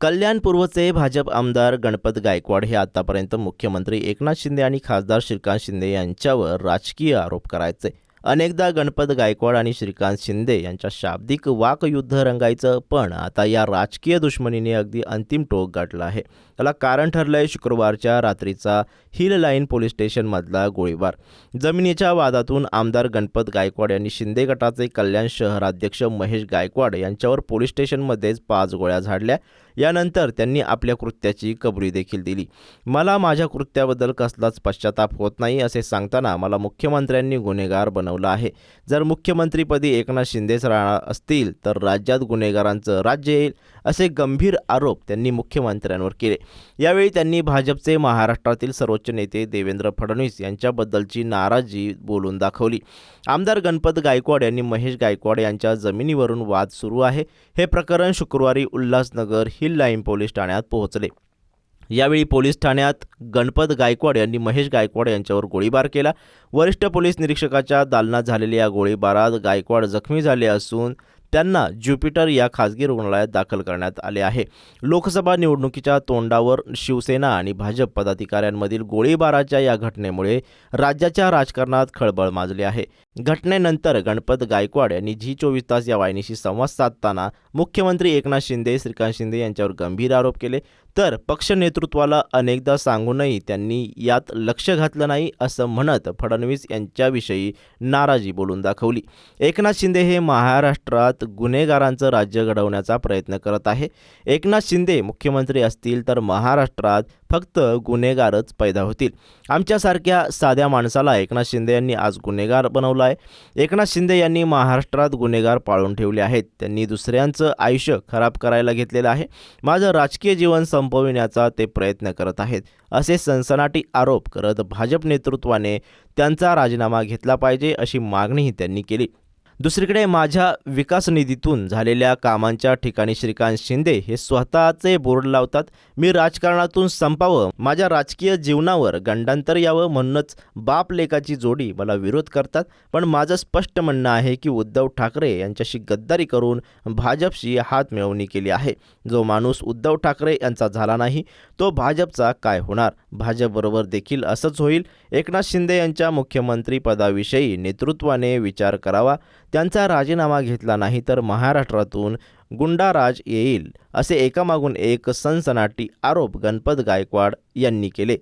कल्याण पूर्वचे भाजप आमदार गणपत गायकवाड हे आतापर्यंत मुख्यमंत्री एकनाथ शिंदे आणि खासदार श्रीकांत शिंदे यांच्यावर राजकीय आरोप करायचे. अनेकदा गणपत गायकवाड आणि श्रीकांत शिंदे यांच्या शाब्दिक वाकयुद्ध रंगायचं पण आता या राजकीय दुश्मनीने अगदी अंतिम टोक गाठला आहे. त्याला कारण ठरलंय शुक्रवारच्या रात्रीचा हिल लाईन पोलीस स्टेशनमधला गोळीबार. जमिनीच्या वादातून आमदार गणपत गायकवाड यांनी शिंदे गटाचे कल्याण शहराध्यक्ष महेश गायकवाड यांच्यावर पोलीस स्टेशनमध्येच पाच गोळ्या झाडल्या. यानंतर त्यांनी आपल्या कृत्याची कबुली देखील दिली. मला माझ्या कृत्याबद्दल कसलाच पश्चाताप होत नाही असे सांगताना मला मुख्यमंत्र्यांनी गुन्हेगार बनवलं आहे. जर मुख्यमंत्रीपदी एकनाथ शिंदेच राहणार असतील तर राज्यात गुन्हेगारांचं राज्य येईल असे गंभीर आरोप त्यांनी मुख्यमंत्र्यांवर केले. यावेळी त्यांनी भाजपचे महाराष्ट्रातील सर्वोच्च नेते देवेंद्र फडणवीस यांच्याबद्दलची नाराजी बोलून दाखवली. आमदार गणपत गायकवाड यांनी महेश गायकवाड यांच्या जमिनीवरून वाद सुरू आहे. हे प्रकरण शुक्रवारी उल्हासनगर हिल लाईन पोलीस ठाण्यात पोहोचले. यावेळी पोलीस ठाण्यात गणपत गायकवाड यांनी महेश गायकवाड यांच्यावर गोळीबार केला. वरिष्ठ पोलीस निरीक्षकाच्या दालनात झालेल्या या गोळीबारात गायकवाड जखमी झाले असून त्यांना ज्युपिटर या खासगी रुग्णालयात दाखल करण्यात आले आहे. लोकसभा निवडणुकीच्या तोंडावर शिवसेना आणि भाजप पदाधिकाऱ्यांमधील गोळीबाराच्या या घटनेमुळे राज्याच्या राजकारणात खळबळ माजली आहे. घटनेनंतर गणपत गायकवाड यांनी झी चोवीस तास या वाहिनीशी संवाद साधताना मुख्यमंत्री एकनाथ शिंदे श्रीकांत शिंदे यांच्यावर गंभीर आरोप केले. तर पक्ष नेतृत्वाला अनेकदा सांगूनही त्यांनी यात लक्ष घातलं नाही असं म्हणत फडणवीस यांच्याविषयी नाराजी बोलून दाखवली. एकनाथ शिंदे हे महाराष्ट्रात गुन्हेगारांचं राज्य घडवण्याचा प्रयत्न करत आहे. एकनाथ शिंदे मुख्यमंत्री असतील तर महाराष्ट्रात फक्त गुन्हेगारच पैदा होतील. आमच्यासारख्या साध्या माणसाला एकनाथ शिंदे यांनी आज गुन्हेगार बनवलं आहे एकनाथ शिंदे यांनी महाराष्ट्रात गुन्हेगार पाळून ठेवले आहेत. त्यांनी दुसऱ्यांचं आयुष्य खराब करायला घेतलेलं आहे. माझं राजकीय जीवन संपविण्याचा ते प्रयत्न करत आहेत. असे सनसनाटी आरोप करत भाजप नेतृत्वाने त्यांचा राजीनामा घेतला पाहिजे अशी मागणीही त्यांनी केली. दुसरीकडे माझ्या विकास निधीतून झालेल्या कामांच्या ठिकाणी श्रीकांत शिंदे हे स्वतःचे बोर्ड लावतात. मी राजकारणातून संपावं माझ्या राजकीय जीवनावर गंडांतर यावं म्हणूनच बाप लेखाची जोडी मला विरोध करतात. पण माझं स्पष्ट म्हणणं आहे की उद्धव ठाकरे यांच्याशी गद्दारी करून भाजपशी हात मिळवणी केली आहे. जो माणूस उद्धव ठाकरे यांचा झाला नाही तो भाजपचा काय होणार? भाजपबरोबर देखील असंच होईल? एकनाथ शिंदे यांच्या मुख्यमंत्रीपदाविषयी नेतृत्वाने विचार करावा. त्यांचा राजीनामा घेतला नाही तर महाराष्ट्रातून गुंडाराज येईल असे एकामागून एक सनसनाटी आरोप गणपत गायकवाड यांनी केले.